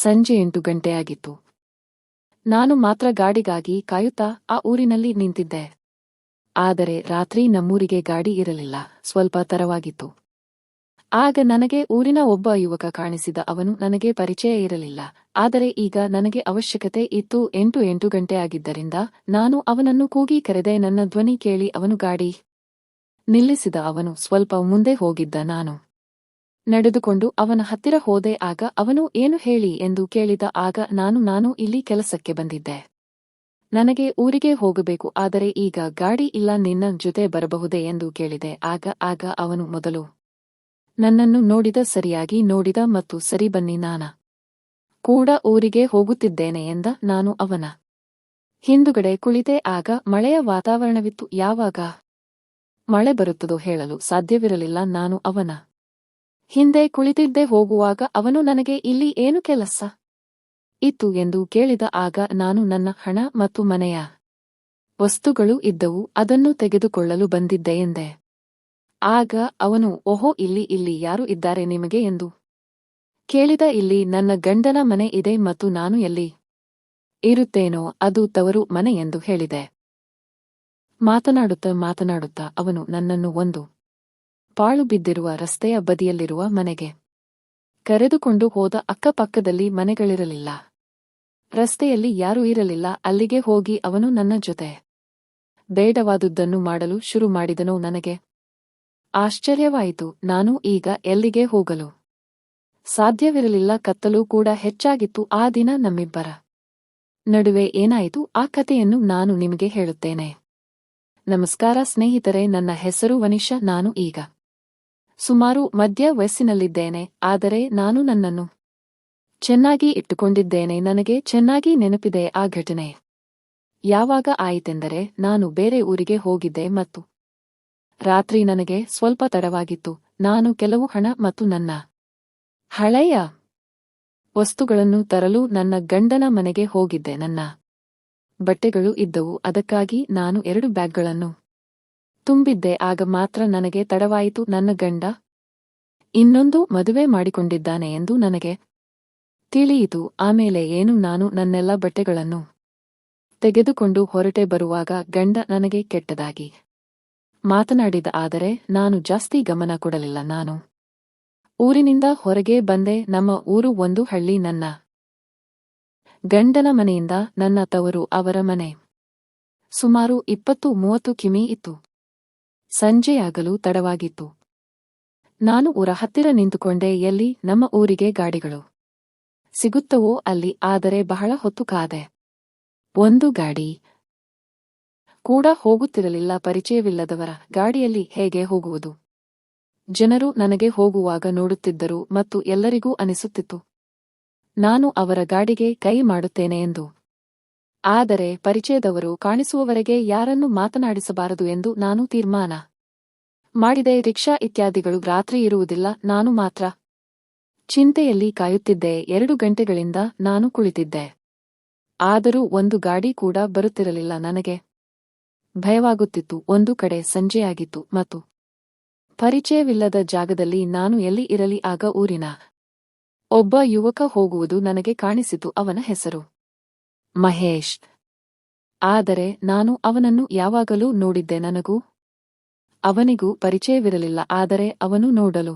ಸಂಜೆ ಎಂಟು ಗಂಟೆಯಾಗಿತ್ತು ನಾನು ಮಾತ್ರ ಗಾಡಿಗಾಗಿ ಕಾಯುತ್ತಾ ಆ ಊರಿನಲ್ಲಿ ನಿಂತಿದ್ದೆ. ಆದರೆ ರಾತ್ರಿ ನಮ್ಮೂರಿಗೆ ಗಾಡಿ ಇರಲಿಲ್ಲ, ಸ್ವಲ್ಪ ತರವಾಗಿತ್ತು ಆಗ ನನಗೆ ಊರಿನ ಒಬ್ಬ ಯುವಕ ಕಾಣಿಸಿದ ಅವನು ನನಗೆ ಪರಿಚಯ ಇರಲಿಲ್ಲ, ಆದರೆ ಈಗ ನನಗೆ ಅವಶ್ಯಕತೆ ಇತ್ತು ಎಂಟು ಎಂಟು ಗಂಟೆ ಆಗಿದ್ದರಿಂದ ನಾನು ಅವನನ್ನು ಕೂಗಿ ಕರೆದೆ ನನ್ನ ಧ್ವನಿ ಕೇಳಿ ಅವನು ಗಾಡಿ ನಿಲ್ಲಿಸಿದ ಅವನು ಸ್ವಲ್ಪ ಮುಂದೆ ಹೋಗಿದ್ದ ನಾನು. ನಡೆದುಕೊಂಡು ಅವನ ಹತ್ತಿರ ಹೋದೆ ಆಗ ಅವನು, ಏನು ಹೇಳಿ? ಎಂದು ಕೇಳಿದ ಆಗ ನಾನು ನಾನು ಇಲ್ಲಿ ಕೆಲಸಕ್ಕೆ ಬಂದಿದ್ದೆ. ನನಗೆ ಊರಿಗೆ ಹೋಗಬೇಕು, ಆದರೆ ಈಗ ಗಾಡಿ ಇಲ್ಲ, ನಿನ್ನ ಜೊತೆ ಬರಬಹುದೇ? ಎಂದು ಕೇಳಿದೆ. ಆಗ ಆಗ ಅವನು ಮೊದಲು, ನನ್ನನ್ನು ನೋಡಿದ ಸರಿಯಾಗಿ ನೋಡಿದ ಮತ್ತು ಸರಿ ಬನ್ನಿ ನಾನ ಕೂಡ ಊರಿಗೆ ಹೋಗುತ್ತಿದ್ದೇನೆ ಎಂದ ನಾನು ಅವನ ಹಿಂದುಗಡೆ ಕುಳಿತೆ. ಆಗ, ಮಳೆಯ ವಾತಾವರಣವಿತ್ತು, ಯಾವಾಗ ಮಳೆ ಬರುತ್ತದೋ ಹೇಳಲು ಸಾಧ್ಯವಿರಲಿಲ್ಲ ನಾನು ಅವನ ಹಿಂದೆ ಕುಳಿತಿದ್ದೆ ಹೋಗುವಾಗ ಅವನು ನನಗೆ, ಇಲ್ಲಿ ಏನು ಕೆಲಸ? ಇತ್ತು ಎಂದು ಕೇಳಿದ ಆಗ ನಾನು ನನ್ನ ಹಣ ಮತ್ತು ಮನೆಯ ವಸ್ತುಗಳು ಇದ್ದವು, ಅದನ್ನು ತೆಗೆದುಕೊಳ್ಳಲು ಬಂದಿದ್ದೆ ಎಂದೆ. ಆಗ ಅವನು, ಓಹೋ, ಇಲ್ಲಿ ಇಲ್ಲಿ ಯಾರು ಇದ್ದಾರೆ ನಿಮಗೆ? ಎಂದು ಕೇಳಿದ, ಇಲ್ಲಿ ನನ್ನ ಗಂಡನ ಮನೆ ಇದೆ ಮತ್ತು ನಾನು ಎಲ್ಲಿ ಇರುತ್ತೇನೋ ಅದು ತವರು ಮನೆ ಎಂದು ಹೇಳಿದೆ. ಮಾತನಾಡುತ್ತಾ ಮಾತನಾಡುತ್ತಾ ಅವನು ನನ್ನನ್ನು ಒಂದು ಪಾಳು ಬಿದ್ದಿರುವ ರಸ್ತೆಯ ಬದಿಯಲ್ಲಿರುವ ಮನೆಗೆ. ಕರೆದುಕೊಂಡು ಹೋದ ಅಕ್ಕಪಕ್ಕದಲ್ಲಿ ಮನೆಗಳಿರಲಿಲ್ಲ. ರಸ್ತೆಯಲ್ಲಿ ಯಾರೂ ಇರಲಿಲ್ಲ, ಅಲ್ಲಿಗೆ ಹೋಗಿ ಅವನು ನನ್ನ ಜೊತೆ. ಬೇಡವಾದುದನ್ನು ಮಾಡಲು ಶುರು ಮಾಡಿದನು ನನಗೆ. ಆಶ್ಚರ್ಯವಾಯಿತು, ನಾನು ಈಗ ಎಲ್ಲಿಗೆ ಹೋಗಲು? ಸಾಧ್ಯವಿರಲಿಲ್ಲ, ಕತ್ತಲು ಕೂಡ ಹೆಚ್ಚಾಗಿತ್ತು, ಆ ದಿನ ನಮ್ಮಿಬ್ಬರ ನಡುವೆ ಏನಾಯಿತು, ಆ ಕಥೆಯನ್ನು ನಾನು ನಿಮಗೆ ಹೇಳುತ್ತೇನೆ. ನಮಸ್ಕಾರ ಸ್ನೇಹಿತರೆ, ನನ್ನ ಹೆಸರು ವನಿಷಾ, ನಾನು ಈಗ ಸುಮಾರು ಮಧ್ಯ ವಯಸ್ಸಿನಲ್ಲಿದ್ದೇನೆ, ಆದರೆ ನಾನು ನನ್ನನ್ನು ಚೆನ್ನಾಗಿ ಇಟ್ಟುಕೊಂಡಿದ್ದೇನೆ, ನನಗೆ ಚೆನ್ನಾಗಿ ನೆನಪಿದೆ ಆ ಘಟನೆ. ಯಾವಾಗ ಆಯಿತೆಂದರೆ, ನಾನು ಬೇರೆ ಊರಿಗೆ ಹೋಗಿದ್ದೆ ಮತ್ತು ರಾತ್ರಿ ನನಗೆ ಸ್ವಲ್ಪ ತಡವಾಗಿತ್ತು, ನಾನು ಕೆಲವು ಹಣ ಮತ್ತು ನನ್ನ ಹಳೆಯ ವಸ್ತುಗಳನ್ನು ತರಲು ನನ್ನ ಗಂಡನ ಮನೆಗೆ ಹೋಗಿದ್ದೆ, ನನ್ನ ಬಟ್ಟೆಗಳು ಇದ್ದವು, ಅದಕ್ಕಾಗಿ ನಾನು ಎರಡು ಬ್ಯಾಗ್ಗಳನ್ನು ತುಂಬಿದ್ದೆ, ಆಗ ಮಾತ್ರ ನನಗೆ ತಡವಾಯಿತು, ನನ್ನ ಗಂಡ. ಇನ್ನೊಂದು ಮದುವೆ ಮಾಡಿಕೊಂಡಿದ್ದಾನೆ ಎಂದು ನನಗೆ ತಿಳಿಯಿತು. ಆಮೇಲೆ ಏನು ನಾನು ನನ್ನೆಲ್ಲ ಬಟ್ಟೆಗಳನ್ನು ತೆಗೆದುಕೊಂಡು ಹೊರಟೆ ಬರುವಾಗ ಗಂಡ ನನಗೆ ಕೆಟ್ಟದಾಗಿ ಮಾತನಾಡಿದ, ಆದರೆ ನಾನು ಜಾಸ್ತಿ ಗಮನ ಕೊಡಲಿಲ್ಲ. ನಾನು ಊರಿನಿಂದ ಹೊರಗೆ ಬಂದೆ. ನಮ್ಮ ಊರು ಒಂದು ಹಳ್ಳಿ, ನನ್ನ ಗಂಡನ ಮನೆಯಿಂದ ನನ್ನ ತವರು ಅವರ ಮನೆ. ಸುಮಾರು ಇಪ್ಪತ್ತು, ಮೂವತ್ತು ಕಿಮಿ ಇತ್ತು. ಸಂಜೆಯಾಗಲು ತಡವಾಗಿತ್ತು. ನಾನು ಊರ ಹತ್ತಿರ ನಿಂತುಕೊಂಡೆ, ಎಲ್ಲಿ? ನಮ್ಮ ಊರಿಗೆ ಗಾಡಿಗಳು ಸಿಗುತ್ತವೋ ಅಲ್ಲಿ, ಆದರೆ ಬಹಳ ಹೊತ್ತು ಕಾದೆ. ಒಂದು ಗಾಡಿ ಕೂಡ ಹೋಗುತ್ತಿರಲಿಲ್ಲ, ಪರಿಚಯವಿಲ್ಲದವರ ಗಾಡಿಯಲ್ಲಿ ಹೇಗೆ ಹೋಗುವುದು? ಜನರು ನನಗೆ ಹೋಗುವಾಗ ನೋಡುತ್ತಿದ್ದರು ಮತ್ತು ಎಲ್ಲರಿಗೂ ಅನಿಸುತ್ತಿತ್ತು. ನಾನು ಅವರ ಗಾಡಿಗೆ ಕೈ ಮಾಡುತ್ತೇನೆ ಎಂದು ಆದರೆ ಪರಿಚಯದವರು ಕಾಣಿಸುವವರೆಗೆ ಯಾರನ್ನು ಮಾತನಾಡಿಸಬಾರದು ಎಂದು ನಾನು ತೀರ್ಮಾನ ಮಾಡಿದೆ. ರಿಕ್ಷಾ ಇತ್ಯಾದಿಗಳು ರಾತ್ರಿ ಇರುವುದಿಲ್ಲ, ನಾನು ಮಾತ್ರ ಚಿಂತೆಯಲ್ಲಿ ಕಾಯುತ್ತಿದ್ದೆ. ಎರಡು ಗಂಟೆಗಳಿಂದ ನಾನು ಕುಳಿತಿದ್ದೆ. ಆದರೂ ಒಂದು ಗಾಡಿ ಕೂಡ ಬರುತ್ತಿರಲಿಲ್ಲ. ನನಗೆ ಭಯವಾಗುತ್ತಿತ್ತು. ಒಂದು ಕಡೆ ಸಂಜೆಯಾಗಿತ್ತು ಮತ್ತು ಪರಿಚಯವಿಲ್ಲದ ಜಾಗದಲ್ಲಿ ನಾನು ಎಲ್ಲಿ ಇರಲಿ ಆಗ ಊರಿನ ಒಬ್ಬ ಯುವಕ ಹೋಗುವುದು ನನಗೆ ಕಾಣಿಸಿತು. ಅವನ ಹೆಸರು ಮಹೇಶ್. ಆದರೆ ನಾನು ಅವನನ್ನು ಯಾವಾಗಲೂ ನೋಡಿದ್ದೆ ನನಗೂ. ಅವನಿಗೂ ಪರಿಚಯವಿರಲಿಲ್ಲ, ಆದರೆ ಅವನು ನೋಡಲು.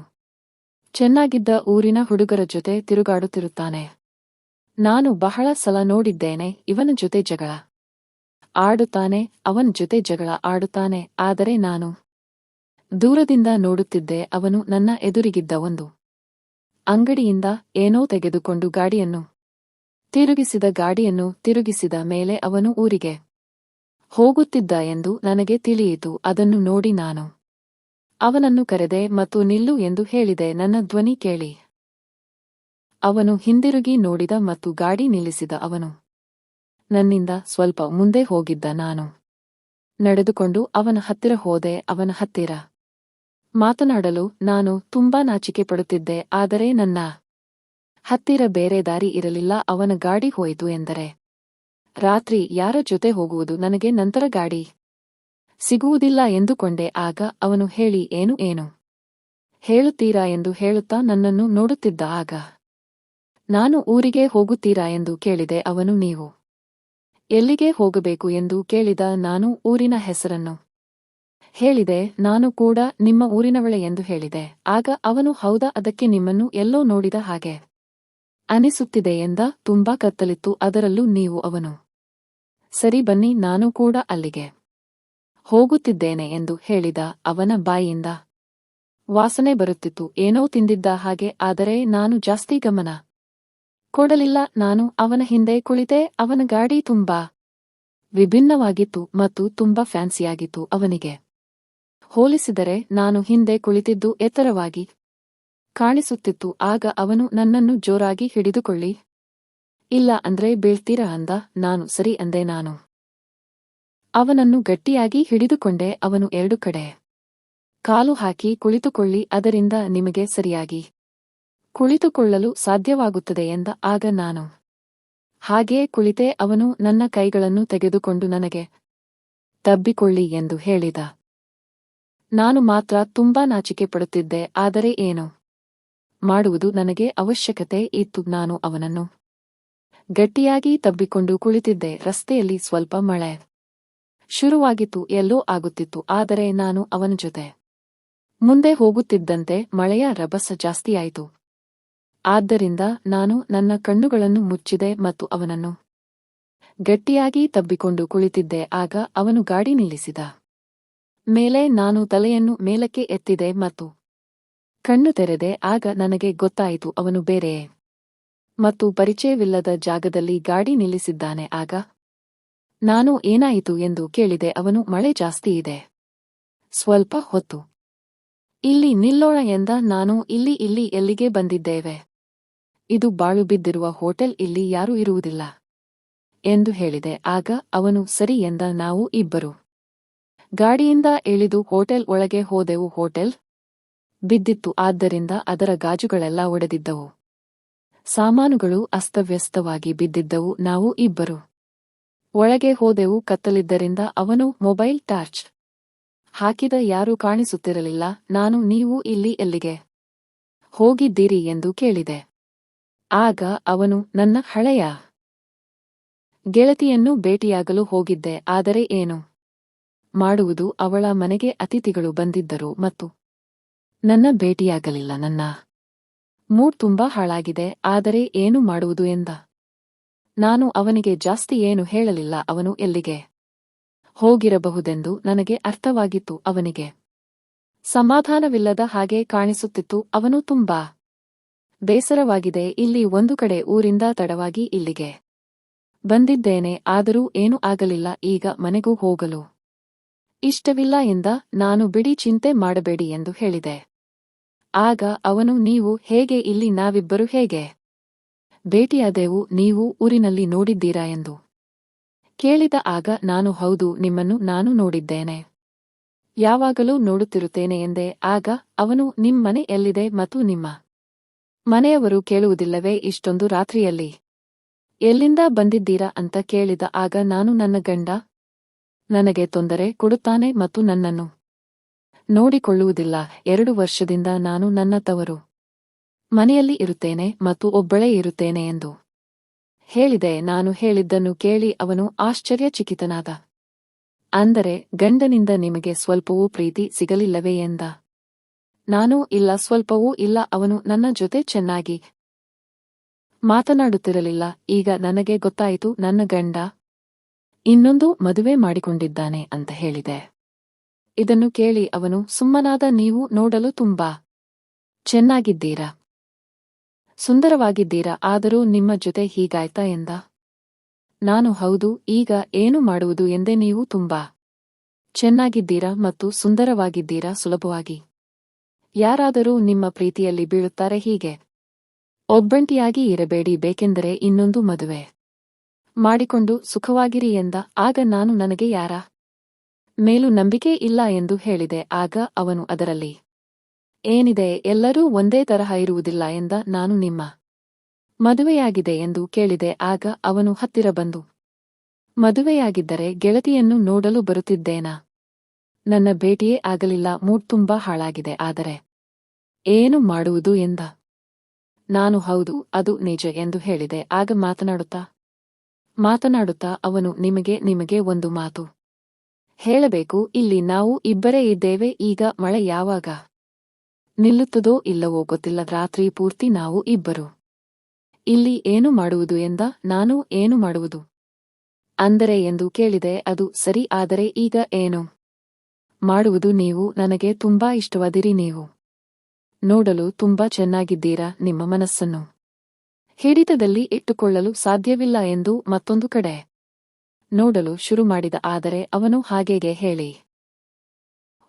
ಚೆನ್ನಾಗಿದ್ದ ಊರಿನ ಹುಡುಗರ ಜೊತೆ ತಿರುಗಾಡುತ್ತಿರುತ್ತಾನೆ. ನಾನು ಬಹಳ ಸಲ ನೋಡಿದ್ದೇನೆ, ಇವನ ಜೊತೆ ಜಗಳ. ಆಡುತ್ತಾನೆ, ಅವನ ಜೊತೆ ಜಗಳ ಆಡುತ್ತಾನೆ, ಆದರೆ ನಾನು ದೂರದಿಂದ ನೋಡುತ್ತಿದ್ದೆ, ಅವನು ನನ್ನ ಎದುರಿಗಿದ್ದ ಒಂದು ಅಂಗಡಿಯಿಂದ ಏನೋ ತೆಗೆದುಕೊಂಡು ಗಾಡಿಯನ್ನು ತಿರುಗಿಸಿದ ಗಾಡಿಯನ್ನು ತಿರುಗಿಸಿದ ಮೇಲೆ ಅವನು ಊರಿಗೆ ಹೋಗುತ್ತಿದ್ದ ಎಂದು ನನಗೆ ತಿಳಿಯಿತು, ಅದನ್ನು ನೋಡಿ ನಾನು. ಅವನನ್ನು ಕರೆದೆ, ಮತ್ತು ನಿಲ್ಲು ಎಂದು ಹೇಳಿದೆ, ನನ್ನ ಧ್ವನಿ ಕೇಳಿ. ಅವನು ಹಿಂದಿರುಗಿ ನೋಡಿದ ಮತ್ತು ಗಾಡಿ ನಿಲ್ಲಿಸಿದ ಅವನು. ನನ್ನಿಂದ ಸ್ವಲ್ಪ ಮುಂದೆ ಹೋಗಿದ್ದ ನಾನು. ನಡೆದುಕೊಂಡು ಅವನ ಹತ್ತಿರ ಹೋದೆ, ಅವನ ಹತ್ತಿರ. ಮಾತನಾಡಲು ನಾನು ತುಂಬಾ ನಾಚಿಕೆ ಪಡುತ್ತಿದ್ದೆ, ಆದರೆ ನನ್ನ ಹತ್ತಿರ ಬೇರೆ ದಾರಿ ಇರಲಿಲ್ಲ, ಅವನ ಗಾಡಿ ಹೋಯಿತು ಎಂದರೆ. ರಾತ್ರಿ ಯಾರ ಜೊತೆ ಹೋಗುವುದು ನನಗೆ ನಂತರ ಗಾಡಿ ಸಿಗುವುದಿಲ್ಲ ಎಂದುಕೊಂಡೆ, ಆಗ ಅವನು ಹೇಳಿ, ಏನು ಏನು? ಹೇಳುತ್ತೀರಾ ಎಂದು ಹೇಳುತ್ತಾ ನನ್ನನ್ನು ನೋಡುತ್ತಿದ್ದ, ಆಗ. ನಾನು ಊರಿಗೆ ಹೋಗುತ್ತೀರಾ ಎಂದು ಕೇಳಿದೆ, ಅವನು, ನೀವು ಎಲ್ಲಿಗೆ ಹೋಗಬೇಕು ಎಂದು ಕೇಳಿದ ನಾನು ಊರಿನ ಹೆಸರನ್ನು ಹೇಳಿದೆ, ನಾನು ಕೂಡ ನಿಮ್ಮ ಊರಿನವಳೆ ಎಂದು ಹೇಳಿದೆ, ಆಗ ಅವನು, ಹೌದಾ, ಅದಕ್ಕೆ ನಿಮ್ಮನ್ನು ಎಲ್ಲೋ ನೋಡಿದ ಹಾಗೆ. ಅನಿಸುತ್ತಿದೆ ಎಂದ ತುಂಬಾ ಕತ್ತಲಿತ್ತು, ಅದರಲ್ಲೂ ನೀವು ಅವನು. ಸರಿ ಬನ್ನಿ, ನಾನು ಕೂಡ ಅಲ್ಲಿಗೆ ಹೋಗುತ್ತಿದ್ದೇನೆ ಎಂದು ಹೇಳಿದ ಅವನ ಬಾಯಿಯಿಂದ ವಾಸನೆ ಬರುತ್ತಿತ್ತು. ಏನೋ ತಿಂದಿದ್ದ ಹಾಗೆ, ಆದರೆ ನಾನು ಜಾಸ್ತಿ ಗಮನ ಕೊಡಲಿಲ್ಲ. ನಾನು ಅವನ ಹಿಂದೆ ಕುಳಿತೆ, ಅವನ ಗಾಡಿ ತುಂಬಾ ವಿಭಿನ್ನವಾಗಿತ್ತು ಮತ್ತು ತುಂಬಾ ಫ್ಯಾನ್ಸಿಯಾಗಿತ್ತು. ಅವನಿಗೆ ಹೋಲಿಸಿದರೆ, ನಾನು ಹಿಂದೆ ಕುಳಿತಿದ್ದು ಎತ್ತರವಾಗಿ ಕಾಣಿಸುತ್ತಿತ್ತು. ಆಗ ಅವನು ನನ್ನನ್ನು ಜೋರಾಗಿ ಹಿಡಿದುಕೊಳ್ಳಿ. ಇಲ್ಲ ಅಂದ್ರೆ ಬೀಳ್ತೀರ ಅಂದ. ನಾನು ಸರಿ ಅಂದೆ ನಾನು. ಅವನನ್ನು ಗಟ್ಟಿಯಾಗಿ ಹಿಡಿದುಕೊಂಡೆ. ಅವನು ಎರಡು ಕಡೆ ಕಾಲು ಹಾಕಿ ಕುಳಿತುಕೊಳ್ಳಿ. ಅದರಿಂದ ನಿಮಗೆ ಸರಿಯಾಗಿ ಕುಳಿತುಕೊಳ್ಳಲು ಸಾಧ್ಯವಾಗುತ್ತದೆ ಎಂದ. ಆಗ ನಾನು ಹಾಗೆಯೇ ಕುಳಿತೆ. ಅವನು ನನ್ನ ಕೈಗಳನ್ನು ತೆಗೆದುಕೊಂಡು ನನಗೆ ತಬ್ಬಿಕೊಳ್ಳಿ ಎಂದು ಹೇಳಿದ. ನಾನು ಮಾತ್ರ ತುಂಬಾ ನಾಚಿಕೆ ಪಡುತ್ತಿದ್ದೆ. ಆದರೆ ಏನು? ಮಾಡುವುದು ನನಗೆ ಅವಶ್ಯಕತೆ ಇತ್ತು ನಾನು ಅವನನ್ನು ಗಟ್ಟಿಯಾಗಿ ತಬ್ಬಿಕೊಂಡು ಕುಳಿತಿದ್ದೆ. ರಸ್ತೆಯಲ್ಲಿ ಸ್ವಲ್ಪ ಮಳೆ ಶುರುವಾಗಿತ್ತು, ಎಲ್ಲೋ ಆಗುತ್ತಿತ್ತು, ಆದರೆ ನಾನು ಅವನ ಜೊತೆ ಮುಂದೆ ಹೋಗುತ್ತಿದ್ದಂತೆ ಮಳೆಯ ರಭಸ ಜಾಸ್ತಿಯಾಯಿತು. ಆದ್ದರಿಂದ ನಾನು ನನ್ನ ಕಣ್ಣುಗಳನ್ನು ಮುಚ್ಚಿದೆ ಮತ್ತು ಅವನನ್ನು ಗಟ್ಟಿಯಾಗಿ ತಬ್ಬಿಕೊಂಡು ಕುಳಿತಿದ್ದೆ. ಆಗ ಅವನು ಗಾಡಿ ನಿಲ್ಲಿಸಿದ ಮೇಲೆ ನಾನು ತಲೆಯನ್ನು ಮೇಲಕ್ಕೆ ಎತ್ತಿದೆ ಮತ್ತು ಕಣ್ಣು ತೆರೆದೆ ಆಗ ನನಗೆ ಗೊತ್ತಾಯಿತು ಅವನು ಬೇರೆಯೇ ಮತ್ತು ಪರಿಚಯವಿಲ್ಲದ ಜಾಗದಲ್ಲಿ ಗಾಡಿ ನಿಲ್ಲಿಸಿದ್ದಾನೆ ಆಗ, ನಾನು ಏನಾಯಿತು ಎಂದು ಕೇಳಿದೆ, ಅವನು ಮಳೆ ಜಾಸ್ತಿ ಇದೆ. ಸ್ವಲ್ಪ ಹೊತ್ತು. ಇಲ್ಲಿ ನಿಲ್ಲೋಣ ಎಂದ ನಾನು ಇಲ್ಲಿ ಇಲ್ಲಿ ಎಲ್ಲಿಗೆ ಬಂದಿದ್ದೇವೆ. ಇದು ಬಾಳು ಬಿದ್ದಿರುವ ಹೋಟೆಲ್, ಇಲ್ಲಿ ಯಾರೂ ಇರುವುದಿಲ್ಲ. ಎಂದು ಹೇಳಿದೆ, ಆಗ ಅವನು ಸರಿ ಎಂದ ನಾವು ಇಬ್ಬರು. ಗಾಡಿಯಿಂದ ಇಳಿದು ಹೋಟೆಲ್ ಒಳಗೆ ಹೋದೆವು. ಹೋಟೆಲ್ ಬಿದ್ದಿತ್ತು. ಆದ್ದರಿಂದ ಅದರ ಗಾಜುಗಳೆಲ್ಲ ಒಡೆದಿದ್ದವು. ಸಾಮಾನುಗಳು ಅಸ್ತವ್ಯಸ್ತವಾಗಿ ಬಿದ್ದಿದ್ದವು. ನಾವು ಇಬ್ಬರು ಒಳಗೆ ಹೋದೆವು. ಕತ್ತಲಿದ್ದರಿಂದ ಅವನು ಮೊಬೈಲ್ ಟಾರ್ಚ್ ಹಾಕಿದ ಯಾರೂ ಕಾಣಿಸುತ್ತಿರಲಿಲ್ಲ. ನಾನು, ನೀವು ಇಲ್ಲಿ ಎಲ್ಲಿಗೆ ಹೋಗಿದ್ದೀರಿ ಎಂದು ಕೇಳಿದೆ. ಆಗ ಅವನು, ನನ್ನ ಹಳೆಯ ಗೆಳತಿಯನ್ನು ಭೇಟಿಯಾಗಲು ಹೋಗಿದ್ದೆ. ಆದರೆ ಏನು ಮಾಡುವುದು? ಅವಳ ಮನೆಗೆ ಅತಿಥಿಗಳು ಬಂದಿದ್ದರು ಮತ್ತು ನನ್ನ ಭೇಟಿಯಾಗಲಿಲ್ಲ. ನನ್ನ ಮೂಡ್ ತುಂಬಾ ಹಾಳಾಗಿದೆ, ಆದರೆ ಏನು ಮಾಡುವುದು ಎಂದ. ನಾನು ಅವನಿಗೆ ಜಾಸ್ತಿ ಏನು ಹೇಳಲಿಲ್ಲ, ಅವನು ಎಲ್ಲಿಗೆ ಹೋಗಿರಬಹುದೆಂದು ನನಗೆ ಅರ್ಥವಾಗಿತ್ತು, ಅವನಿಗೆ ಸಮಾಧಾನವಿಲ್ಲದ ಹಾಗೆ ಕಾಣಿಸುತ್ತಿತ್ತು, ಅವನು ತುಂಬಾ ಬೇಸರವಾಗಿದೆ, ಇಲ್ಲಿ ಒಂದು ಕಡೆ ಊರಿಂದ ತಡವಾಗಿ ಇಲ್ಲಿಗೆ ಬಂದಿದ್ದೇನೆ, ಆದರೂ ಏನೂ ಆಗಲಿಲ್ಲ, ಈಗ ಮನೆಗೂ ಹೋಗಲು ಇಷ್ಟವಿಲ್ಲ ಎಂದ. ನಾನು ಬಿಡಿ ಚಿಂತೆ ಮಾಡಬೇಡಿ ಎಂದು ಹೇಳಿದೆ. ಆಗ ಅವನು, ನೀವು ಹೇಗೆ ಇಲ್ಲಿ ನಾವಿಬ್ಬರು ಹೇಗೆ? ಭೇಟಿಯಾದೆವು ನೀವು ಊರಿನಲ್ಲಿ ನೋಡಿದ್ದೀರಾ ಎಂದು ಕೇಳಿದ ಆಗ, ನಾನು ಹೌದು, ನಿಮ್ಮನ್ನು ನಾನು ನೋಡಿದ್ದೇನೆ. ಯಾವಾಗಲೂ ನೋಡುತ್ತಿರುತ್ತೇನೆ ಎಂದೆ. ಆಗ ಅವನು ನಿಮ್ಮನೆ ಎಲ್ಲಿದೆ ಮತ್ತು ನಿಮ್ಮ ಮನೆಯವರು ಕೇಳುವುದಿಲ್ಲವೇ ಇಷ್ಟೊಂದು ರಾತ್ರಿಯಲ್ಲಿ? ಎಲ್ಲಿಂದ ಬಂದಿದ್ದೀರಾ ಅಂತ ಕೇಳಿದ ಆಗ, ನಾನು ನನ್ನ ಗಂಡ ನನಗೆ ತೊಂದರೆ ಕೊಡುತ್ತಾನೆ ಮತ್ತು ನನ್ನನ್ನು ನೋಡಿಕೊಳ್ಳುವುದಿಲ್ಲ. ಎರಡು ವರ್ಷದಿಂದ ನಾನು ನನ್ನ ತವರು ಮನೆಯಲ್ಲಿ ಇರುತ್ತೇನೆ ಮತ್ತು ಒಬ್ಬಳೇ ಇರುತ್ತೇನೆ ಎಂದು ಹೇಳಿದೆ. ನಾನು ಹೇಳಿದ್ದನ್ನು ಕೇಳಿ ಅವನು ಆಶ್ಚರ್ಯಚಕಿತನಾದ. ಅಂದರೆ, ಗಂಡನಿಂದ ನಿಮಗೆ ಸ್ವಲ್ಪವೂ ಪ್ರೀತಿ ಸಿಗಲಿಲ್ಲವೇ ಎಂದ. ನಾನು ಇಲ್ಲ, ಸ್ವಲ್ಪವೂ ಇಲ್ಲ, ಅವನು ನನ್ನ ಜೊತೆ ಚೆನ್ನಾಗಿ ಮಾತನಾಡುತ್ತಿರಲಿಲ್ಲ. ಈಗ ನನಗೆ ಗೊತ್ತಾಯಿತು, ನನ್ನ ಗಂಡ ಇನ್ನೊಂದು ಮದುವೆ ಮಾಡಿಕೊಂಡಿದ್ದಾನೆ ಅಂತ ಹೇಳಿದೆ. ಇದನ್ನು ಕೇಳಿ ಅವನು, ಸುಮ್ಮನಾದ ನೀವು ನೋಡಲು ತುಂಬಾ ಚೆನ್ನಾಗಿದ್ದೀರಾ? ಸುಂದರವಾಗಿದ್ದೀರಾ? ಆದರೂ ನಿಮ್ಮ ಜೊತೆ ಹೀಗಾಯ್ತಾ ಎಂದ. ನಾನು ಹೌದು, ಈಗ ಏನು ಮಾಡುವುದು ಎಂದೇ ನೀವು ತುಂಬಾ ಚೆನ್ನಾಗಿದ್ದೀರಾ ಮತ್ತು ಸುಂದರವಾಗಿದ್ದೀರಾ ಸುಲಭವಾಗಿ? ಯಾರಾದರೂ ನಿಮ್ಮ ಪ್ರೀತಿಯಲ್ಲಿ ಬೀಳುತ್ತಾರೆ ಹೀಗೆ? ಒಬ್ಬಂಟಿಯಾಗಿ ಇರಬೇಡಿ, ಬೇಕೆಂದರೆ ಇನ್ನೊಂದು ಮದುವೆ ಮಾಡಿಕೊಂಡು ಸುಖವಾಗಿರಿ ಎಂದ. ಆಗ ನಾನು ನನಗೆ ಯಾರ ಮೇಲೂ ನಂಬಿಕೆ ಇಲ್ಲ ಎಂದು ಹೇಳಿದೆ, ಆಗ ಅವನು ಅದರಲ್ಲಿ, ಏನಿದೆ, ಎಲ್ಲರೂ ಒಂದೇ ತರಹ ಇರುವುದಿಲ್ಲ ಎಂದ ನಾನು ನಿಮ್ಮ ಮದುವೆಯಾಗಿದೆ ಎಂದು ಕೇಳಿದೆ, ಆಗ ಅವನು ಹತ್ತಿರ ಬಂದು, ಮದುವೆಯಾಗಿದ್ದರೆ ಗೆಳತಿಯನ್ನು ನೋಡಲು ಬರುತ್ತಿದ್ದೇನಾ? ನನ್ನ ಭೇಟಿಯೇ ಆಗಲಿಲ್ಲ, ಮೂಡ್ ತುಂಬಾ ಹಾಳಾಗಿದೆ, ಆದರೆ ಏನು ಮಾಡುವುದು ಎಂದ? ನಾನು ಹೌದು, ಅದು ನಿಜ ಎಂದು ಹೇಳಿದೆ, ಆಗ ಮಾತನಾಡುತ್ತಾ ಮಾತನಾಡುತ್ತಾ ಅವನು, ನಿಮಗೆ ನಿಮಗೆ ಒಂದು ಮಾತು ಹೇಳಬೇಕು, ಇಲ್ಲಿ ನಾವು ಇಬ್ಬರೇ ಇದ್ದೇವೆ, ಈಗ ಮಳೆ ಯಾವಾಗ ನಿಲ್ಲುತ್ತದೋ ಇಲ್ಲವೋ ಗೊತ್ತಿಲ್ಲ, ರಾತ್ರಿ ಪೂರ್ತಿ ನಾವು ಇಬ್ಬರು. ಇಲ್ಲಿ ಏನು ಮಾಡುವುದು ಎಂದ, ನಾನು ಏನು ಮಾಡುವುದು? ಅಂದರೆ ಎಂದು ಕೇಳಿದೆ, ಅದು ಸರಿ, ಆದರೆ ಈಗ ಏನು ಮಾಡುವುದು ನೀವು? ನನಗೆ ತುಂಬಾ ಇಷ್ಟವಾದಿರಿ ನೀವು. ನೋಡಲು ತುಂಬಾ ಚೆನ್ನಾಗಿದ್ದೀರಾ ನಿಮ್ಮ ಮನಸ್ಸನ್ನು? ಹಿಡಿತದಲ್ಲಿ ಇಟ್ಟುಕೊಳ್ಳಲು ಸಾಧ್ಯವಿಲ್ಲ ಎಂದು ಮತ್ತೊಂದು ಕಡೆ. ನೋಡಲು ಶುರು ಮಾಡಿದ ಆದರೆ ಅವನು ಹಾಗೇಗೆ ಹೇಳಿ.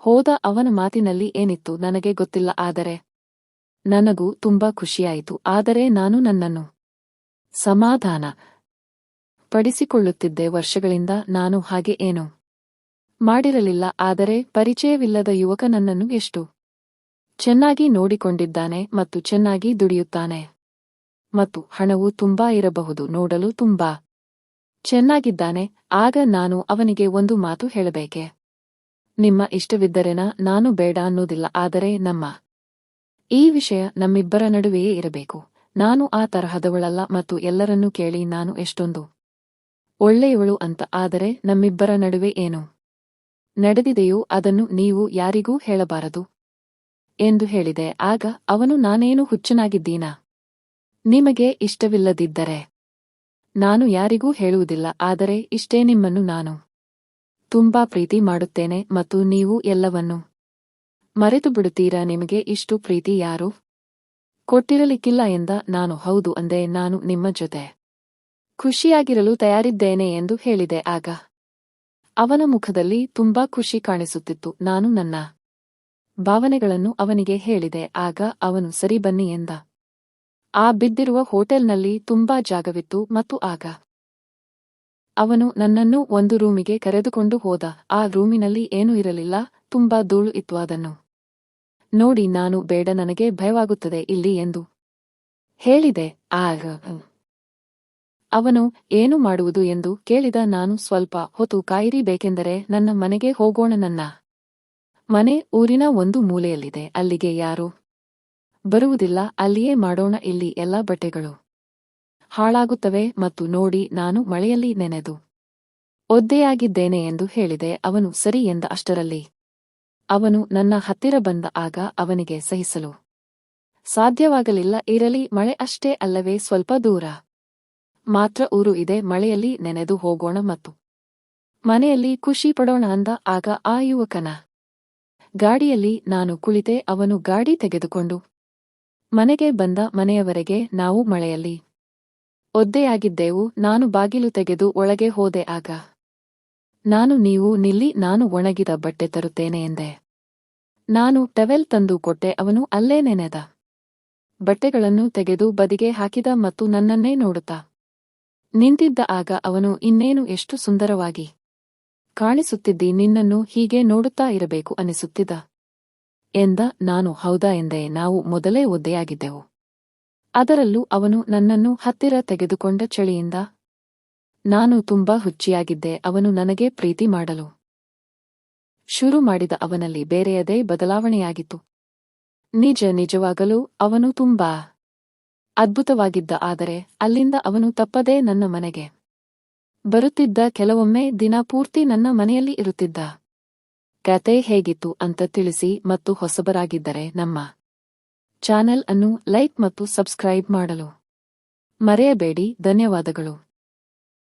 ಹೋದ ಅವನ ಮಾತಿನಲ್ಲಿ ಏನಿತ್ತು ನನಗೆ ಗೊತ್ತಿಲ್ಲ, ಆದರೆ ನನಗೂ ತುಂಬಾ ಖುಷಿಯಾಯಿತು, ಆದರೆ ನಾನು ನನ್ನನ್ನು ಸಮಾಧಾನ ಪಡಿಸಿಕೊಳ್ಳುತ್ತಿದ್ದೆ, ವರ್ಷಗಳಿಂದ ನಾನು ಹಾಗೆ ಏನು ಮಾಡಿರಲಿಲ್ಲ, ಆದರೆ ಪರಿಚಯವಿಲ್ಲದ ಯುವಕ ನನ್ನನ್ನು ಎಷ್ಟು ಚೆನ್ನಾಗಿ ನೋಡಿಕೊಂಡಿದ್ದಾನೆ ಮತ್ತು ಚೆನ್ನಾಗಿ ದುಡಿಯುತ್ತಾನೆ. ಮತ್ತು ಹಣವು ತುಂಬಾ ಇರಬಹುದು, ನೋಡಲು ತುಂಬಾ ಚೆನ್ನಾಗಿದ್ದಾನೆ, ಆಗ ನಾನು ಅವನಿಗೆ ಒಂದು ಮಾತು ಹೇಳಬೇಕೆ? ನಿಮ್ಮ ಇಷ್ಟವಿದ್ದರೆನ ನಾನು ಬೇಡ ಅನ್ನೋದಿಲ್ಲ, ಆದರೆ ನಮ್ಮ ಈ ವಿಷಯ ನಮ್ಮಿಬ್ಬರ ನಡುವೆಯೇ ಇರಬೇಕು. ನಾನು ಆ ತರಹದವಳಲ್ಲ ಮತ್ತು ಎಲ್ಲರನ್ನೂ ಕೇಳಿ ನಾನು ಎಷ್ಟೊಂದು ಒಳ್ಳೆಯವಳು ಅಂತ, ಆದರೆ ನಮ್ಮಿಬ್ಬರ ನಡುವೆ ಏನು ನಡೆದಿದೆಯೋ ಅದನ್ನು ನೀವು ಯಾರಿಗೂ ಹೇಳಬಾರದು ಎಂದು ಹೇಳಿದೆ. ಆಗ ಅವನು, ನಾನೇನು ಹುಚ್ಚನಾಗಿದ್ದೀನಾ? ನಿಮಗೆ ಇಷ್ಟವಿಲ್ಲದಿದ್ದರೆ ನಾನು ಯಾರಿಗೂ ಹೇಳುವುದಿಲ್ಲ, ಆದರೆ ಇಷ್ಟೇ ನಿಮ್ಮನ್ನು ನಾನು ತುಂಬಾ ಪ್ರೀತಿ ಮಾಡುತ್ತೇನೆ ಮತ್ತು ನೀವು ಎಲ್ಲವನ್ನೂ ಮರೆತು ಬಿಡುತ್ತೀರಾ ನಿಮಗೆ ಇಷ್ಟು ಪ್ರೀತಿ ಯಾರು ಕೊಟ್ಟಿರಲಿಕ್ಕಿಲ್ಲ ಎಂದ, ನಾನು ಹೌದು ಅಂದೆ, ನಾನು ನಿಮ್ಮ ಜೊತೆ ಖುಷಿಯಾಗಿರಲು ತಯಾರಿದ್ದೇನೆ ಎಂದು ಹೇಳಿದೆ. ಆಗ ಅವನ ಮುಖದಲ್ಲಿ ತುಂಬಾ ಖುಷಿ ಕಾಣಿಸುತ್ತಿತ್ತು. ನಾನು ನನ್ನ ಭಾವನೆಗಳನ್ನು ಅವನಿಗೆ ಹೇಳಿದೆ. ಆಗ ಅವನು, ಸರಿ ಬನ್ನಿ ಎಂದ. ಆ ಬಿದ್ದಿರುವ ಹೋಟೆಲ್ನಲ್ಲಿ ತುಂಬಾ ಜಾಗವಿತ್ತು ಮತ್ತು ಆಗ ಅವನು ನನ್ನನ್ನು ಒಂದು ರೂಮಿಗೆ ಕರೆದುಕೊಂಡು ಹೋದ. ಆ ರೂಮಿನಲ್ಲಿ ಏನೂ ಇರಲಿಲ್ಲ, ತುಂಬಾ ಧೂಳು ಇತ್ತು ಅದನ್ನು ನೋಡಿ, ನಾನು ಬೇಡ, ನನಗೆ ಭಯವಾಗುತ್ತದೆ ಇಲ್ಲಿ ಎಂದು ಹೇಳಿದೆ. ಆಗ ಅವನು, ಏನು ಮಾಡುವುದು? ಎಂದು ಕೇಳಿದ ನಾನು ಸ್ವಲ್ಪ ಹೊತ್ತು, ಕಾಯಿರಿ, ಬೇಕೆಂದರೆ ನನ್ನ ಮನೆಗೆ ಹೋಗೋಣ, ನನ್ನ ಮನೆ ಊರಿನ ಒಂದು ಮೂಲೆಯಲ್ಲಿದೆ, ಅಲ್ಲಿಗೆ ಯಾರು ಬರುವುದಿಲ್ಲ, ಅಲ್ಲಿಯೇ ಮಾಡೋಣ ಇಲ್ಲಿ ಎಲ್ಲ ಬಟ್ಟೆಗಳು. ಹಾಳಾಗುತ್ತವೆ ಮತ್ತು ನೋಡಿ ನಾನು ಮಳೆಯಲ್ಲಿ ನೆನೆದು ಒದ್ದೆಯಾಗಿದ್ದೇನೆ ಎಂದು ಹೇಳಿದೆ, ಅವನು ಸರಿ ಎಂದ ಅಷ್ಟರಲ್ಲಿ. ಅವನು ನನ್ನ ಹತ್ತಿರ ಬಂದ ಆಗ ಅವನಿಗೆ ಸಹಿಸಲು ಸಾಧ್ಯವಾಗಲಿಲ್ಲ, ಇರಲಿ, ಮಳೆ ಅಷ್ಟೇ ಅಲ್ಲವೇ, ಸ್ವಲ್ಪ ದೂರ. ಮಾತ್ರ ಊರು ಇದೆ, ಮಳೆಯಲ್ಲಿ ನೆನೆದು ಹೋಗೋಣ ಮತ್ತು ಮನೆಯಲ್ಲಿ ಖುಷಿ ಪಡೋಣ ಅಂದ ಆಗ ಆ ಯುವಕನ ಗಾಡಿಯಲ್ಲಿ ನಾನು ಕುಳಿತೆ, ಅವನು ಗಾಡಿ ತೆಗೆದುಕೊಂಡು ಮನೆಗೆ ಬಂದ ಮನೆಯವರೆಗೆ ನಾವು ಮಳೆಯಲ್ಲಿ ಒದ್ದೆಯಾಗಿದ್ದೆವು, ನಾನು ಬಾಗಿಲು ತೆಗೆದು ಒಳಗೆ ಹೋದೆ, ಆಗ ನಾನು ನೀವು ನಿಲ್ಲಿ, ನಾನು ಒಣಗಿದ ಬಟ್ಟೆ ತರುತ್ತೇನೆ ಎಂದೆ. ನಾನು ಟವೆಲ್ ತಂದು ಕೊಟ್ಟೆ, ಅವನು ಅಲ್ಲೇ ನೆನೆದ ಬಟ್ಟೆಗಳನ್ನು ತೆಗೆದು ಬದಿಗೆ ಹಾಕಿದ ಮತ್ತು ನನ್ನನ್ನೇ ನೋಡುತ್ತ ನಿಂತಿದ್ದ, ಆಗ ಅವನು ಇನ್ನೇನು ಎಷ್ಟು ಸುಂದರವಾಗಿ ಕಾಣಿಸುತ್ತಿದ್ದಿ, ನಿನ್ನನ್ನು ಹೀಗೆ ನೋಡುತ್ತಾ ಇರಬೇಕು ಅನಿಸುತ್ತಿದ್ದ. ಎಂದ, ನಾನು ಹೌದಾ ಎಂದೆ ನಾವು ಮೊದಲೇ ಒದ್ದೆಯಾಗಿದ್ದೆವು. ಅದರಲ್ಲೂ ಅವನು ನನ್ನನ್ನು ಹತ್ತಿರ ತೆಗೆದುಕೊಂಡ ಚಳಿಯಿಂದ, ನಾನು ತುಂಬಾ ಹುಚ್ಚಿಯಾಗಿದ್ದೆ, ಅವನು ನನಗೆ ಪ್ರೀತಿ ಮಾಡಲು ಶುರು ಮಾಡಿದ ಅವನಲ್ಲಿ ಬೇರೆಯದೇ ಬದಲಾವಣೆಯಾಗಿತ್ತು. ನಿಜ, ನಿಜವಾಗಲೂ ಅವನು ತುಂಬಾ ಅದ್ಭುತವಾಗಿದ್ದ, ಆದರೆ ಅಲ್ಲಿಂದ ಅವನು ತಪ್ಪದೇ ನನ್ನ ಮನೆಗೆ ಬರುತ್ತಿದ್ದ, ಕೆಲವೊಮ್ಮೆ ದಿನ ಪೂರ್ತಿ ನನ್ನ ಮನೆಯಲ್ಲಿ ಇರುತ್ತಿದ್ದ. ಕತೆ ಹೇಗಿತ್ತು ಅಂತ ತಿಳಿಸಿ ಮತ್ತು ಹೊಸಬರಾಗಿದ್ದರೆ ನಮ್ಮ ಚಾನೆಲ್ ಅನ್ನು ಲೈಕ್ ಮತ್ತು ಸಬ್ಸ್ಕ್ರೈಬ್ ಮಾಡಲು ಮರೆಯಬೇಡಿ. ಧನ್ಯವಾದಗಳು.